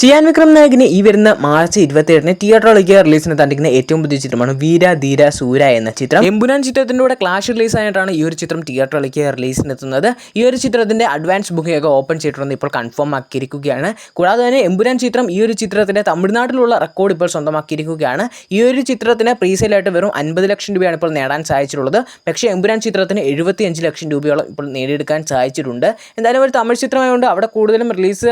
ചിയാൻ വിക്രം നായകിന് ഈ വരുന്ന മാർച്ച് ഇരുപത്തിയേഴിന് തിയേറ്ററിലേക്ക് റിലീസിന് തന്നിരിക്കുന്ന ഏറ്റവും പുതിയ ചിത്രമാണ് വീര ധീര സൂര എന്ന ചിത്രം. എമ്പുരാൻ ചിത്രത്തിന്റെ കൂടെ ക്ലാഷ് റിലീസ് ആയിട്ടാണ് ഈ ഒരു ചിത്രം തിയേറ്ററിലേക്ക് റിലീസിന് എത്തുന്നത് ഈ ഒരു ചിത്രത്തിന്റെ അഡ്വാൻസ് ബുക്കിംഗ് ഓപ്പൺ ചെയ്തിട്ടുണ്ട് ഇപ്പോൾ കൺഫേം ആക്കിയിരിക്കുകയാണ്. കൂടാതെ തന്നെ എമ്പുരാൻ ചിത്രം ഈ ഒരു ചിത്രത്തിന്റെ തമിഴ്നാട്ടിലുള്ള റെക്കോർഡ് ഇപ്പോൾ സ്വന്തമാക്കിയിരിക്കുകയാണ്. ഈ ഒരു ചിത്രത്തിന് പ്രീസെയിലായിട്ട് വെറും അൻപത് ലക്ഷം രൂപയാണ് ഇപ്പോൾ നേടാൻ സാധിച്ചിട്ടുള്ളത്. പക്ഷേ എമ്പുരാൻ ചിത്രത്തിന് എഴുപത്തിയഞ്ച് ലക്ഷം രൂപയോളം ഇപ്പോൾ നേടിയെടുക്കാൻ സാധിച്ചിട്ടുണ്ട്. എന്തായാലും ഒരു തമിഴ് ചിത്രമായതുകൊണ്ട് അവിടെ കൂടുതലും റിലീസ്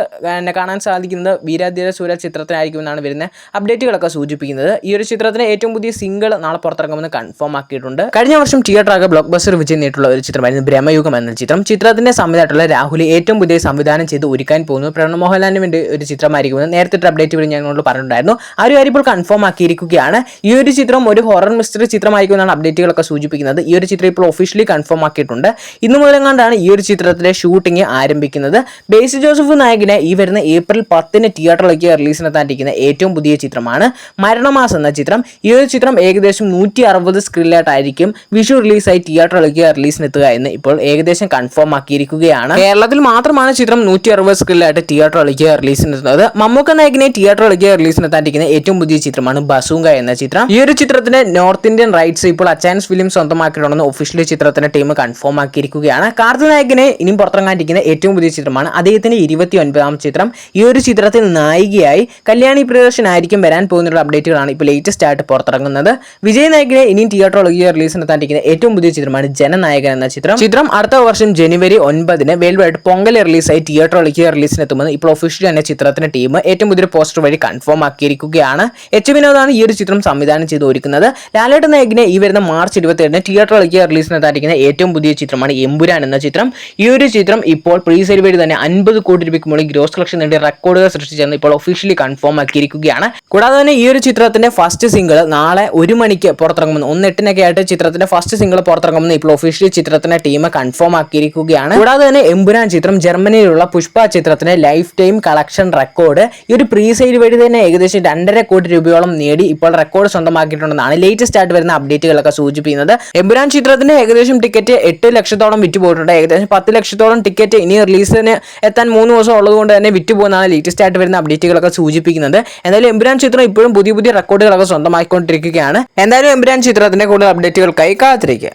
കാണാൻ സാധിക്കുന്നത് വീരാധീര സൂര്യ ചിത്രത്തിനായിരിക്കുമെന്നാണ് വരുന്ന അപ്ഡേറ്റുകളൊക്കെ സൂചിപ്പിക്കുന്നത്. ഈ ഒരു ചിത്രത്തിന് ഏറ്റവും പുതിയ സിംഗിൾ നാളെ പുറത്തിറങ്ങുമെന്ന് കൺഫേം ആക്കിയിട്ടുണ്ട്. കഴിഞ്ഞ വർഷം തിയേറ്റർ ആകെ ബ്ലോക്ക് ബസ്റ്റർ വിജയം നേരിട്ടുള്ള ഒരു ചിത്രമായിരുന്നു ബ്രഹ്മയുഗം എന്ന ചിത്രം. ചിത്രത്തിന്റെ സംവിധാനമായിട്ടുള്ള രാഹുൽ ഏറ്റവും പുതിയ സംവിധാനം ചെയ്ത് ഒരുക്കാൻ പോകുന്നു. പ്രണവ് മോഹൻലാലിന് വേണ്ടി ഒരു ചിത്രമായിരിക്കുമെന്ന് നേരത്തെ അപ്ഡേറ്റ് വഴി ഞങ്ങളോട് പറഞ്ഞിട്ടുണ്ടായിരുന്നു. ആ ഒരു കാര്യം ഇപ്പോൾ കൺഫേം ആക്കിയിരിക്കുകയാണ്. ഈ ഒരു ചിത്രം ഒരു ഹൊറർ മിസ്റ്ററി ചിത്രമായിരിക്കുമെന്നാണ് അപ്ഡേറ്റുകളൊക്കെ സൂചിപ്പിക്കുന്നത്. ഈ ഒരു ചിത്രം ഇപ്പോൾ ഒഫീഷ്യലി കൺഫേം ആക്കിയിട്ടുണ്ട്. ഇന്നു മുതലെങ്ങാണ്ടാണ് ഈ ഒരു ചിത്രത്തിലെ ഷൂട്ടിംഗ് ആരംഭിക്കുന്നത്? ബേസി ജോസഫ് നായകിനെ ഈ വരുന്ന ഏപ്രിൽ പത്തിന് തിയേറ്ററിലേക്ക് റിലീസിനെത്താനിരിക്കുന്ന ഏറ്റവും പുതിയ ചിത്രമാണ് മരണമാസ് എന്ന ചിത്രം. ഈ ഒരു ചിത്രം ഏകദേശം നൂറ്റി അറുപത് സ്ക്രീനിലായിട്ടായിരിക്കും വിഷു റിലീസായി തിയേറ്ററിലേക്ക് റിലീസിനെത്തുക എന്ന് ഇപ്പോൾ ഏകദേശം കൺഫേം ആക്കിയിരിക്കുകയാണ്. കേരളത്തിൽ മാത്രമാണ് ചിത്രം നൂറ്റി അറുപത് സ്ക്രീനിലായിട്ട് തിയേറ്ററിലേക്ക് റിലീസിനെത്തുന്നത്. മമ്മൂക്ക നായകിനെ തിയേറ്ററിലേക്ക് റിലീസിനെത്താനിരിക്കുന്ന ഏറ്റവും പുതിയ ചിത്രമാണ് ബസൂങ്ക എന്ന ചിത്രം. ഈ ഒരു ചിത്രത്തിന്റെ നോർത്ത് ഇന്ത്യൻ റൈറ്റ്സ് ഇപ്പോൾ അച്ചാൻസ് ഫിലിം സ്വന്തമാക്കിയിട്ടുണ്ടെന്ന് ഒഫീഷ്യലി ചിത്രത്തിന്റെ ടീം കൺഫേം ആക്കിയിരിക്കുകയാണ്. കാർത്തി നായകിനെ ഇനിയും പുറത്തിറങ്ങാനിരിക്കുന്ന ഏറ്റവും പുതിയ ചിത്രമാണ് അദ്ദേഹത്തിന്റെ ഇരുപത്തി ഒൻപതാം ചിത്രം. ഈ ഒരു ചിത്രത്തിൽ നായികയായി കല്യാണി പ്രിയദർശൻ ആയിരിക്കും വരാൻ പോകുന്നുള്ള അപ്ഡേറ്റുകളാണ് ഇപ്പോൾ ലേറ്റസ്റ്റ് ആയിട്ട് പുറത്തിറങ്ങുന്നത്. വിജയ് നായകിനെ ഇനിയും തിയേറ്ററിലേക്ക് റിലീസിനെത്താണ്ടിരിക്കുന്ന ഏറ്റവും പുതിയ ചിത്രമാണ് ജനനായകൻ എന്ന ചിത്രം. ചിത്രം അടുത്ത വർഷം ജനുവരി ഒൻപതിന് വേൾഡ് പൊങ്കൽ റിലീസായി തിയേറ്ററോളജിയോ റിലീസിനെത്തുമെന്ന് ഇപ്പോൾ ഒഫീഷ്യലി തന്നെ ചിത്രത്തിന്റെ ടീം ഏറ്റവും പുതിയ പോസ്റ്റർ വഴി കൺഫേം ആക്കിയിരിക്കുകയാണ്. എച്ച് വിനോദാണ് ഈ ഒരു ചിത്രം സംവിധാനം ചെയ്ത് ഒരുക്കുന്നത് ലാലേട്ട നായകിനെ ഈ വരുന്ന മാർച്ച് ഇരുപത്തിയേഴിന് റിലീസിന് റിലീസിനെത്താണ്ടിരിക്കുന്ന ഏറ്റവും പുതിയ ചിത്രമാണ് എമ്പുരാൻ എന്ന ചിത്രം. ഈ ഒരു ചിത്രം ഇപ്പോൾ പ്രീ വഴി തന്നെ അൻപത് കോടി രൂപയ്ക്ക് മുകളിൽ ഗ്രോസ് കളക്ഷൻ നേടിയ റെക്കോർഡുകൾ സൃഷ്ടിച്ചെന്ന് ഇപ്പോൾ ഒഫീഷ്യലി കൺഫേം ആക്കിയിരിക്കുകയാണ്. കൂടാതെ തന്നെ ഈ ഒരു ചിത്രത്തിന്റെ ഫസ്റ്റ് സിംഗിൾ നാളെ ഒരു മണിക്ക് പുറത്തിറങ്ങുമെന്ന് ഒന്ന് എട്ടിനൊക്കെ ആയിട്ട് ചിത്രത്തിന്റെ ഫസ്റ്റ് സിംഗിൾ പുറത്തിറങ്ങുമെന്ന് ഇപ്പോൾ ഒഫീഷ്യലി ചിത്രത്തിന്റെ ടീം കൺഫേം ആക്കിയിരിക്കുകയാണ്. കൂടാതെ തന്നെ എമ്പുരാൻ ചിത്രം ജർമ്മനിയിലുള്ള പുഷ്പ ചിത്രത്തിന്റെ ലൈഫ് ടൈം കളക്ഷൻ റെക്കോർഡ് ഈ ഒരു പ്രീ സെയിൽ വഴി തന്നെ ഏകദേശം രണ്ടര കോടി രൂപയോളം നേടി ഇപ്പോൾ റെക്കോർഡ് സ്വന്തമാക്കിയിട്ടുണ്ടെന്നാണ് ലേറ്റസ്റ്റ് ആയിട്ട് വരുന്ന അപ്ഡേറ്റുകളൊക്കെ സൂചിപ്പിക്കുന്നത്. എമ്പുരാൻ ചിത്രത്തിന്റെ ഏകദേശം ടിക്കറ്റ് എട്ട് ലക്ഷത്തോളം വിറ്റ് പോയിട്ടുണ്ട് ഏകദേശം പത്ത് ലക്ഷത്തോളം ടിക്കറ്റ് ഇനി റിലീസിന് എത്താൻ മൂന്ന് ദിവസം ഉള്ളതുകൊണ്ട് തന്നെ വിറ്റ് പോകുന്നതാണ് ലേറ്റസ്റ്റ് ആയിട്ട് വരുന്ന അപ്ഡേറ്റുകളൊക്കെ സൂചിപ്പിക്കുന്നത്. എന്തായാലും എമ്പുരാൻ ചിത്രം ഇപ്പോഴും പുതിയ പുതിയ റെക്കോർഡുകളൊക്കെ സ്വന്തമാക്കിക്കൊണ്ടിരിക്കുകയാണ് എന്തായാലും എമ്പുരാൻ ചിത്രത്തിന്റെ കൂടുതൽ അപ്ഡേറ്റുകൾക്കായി കാത്തിരിക്കുക.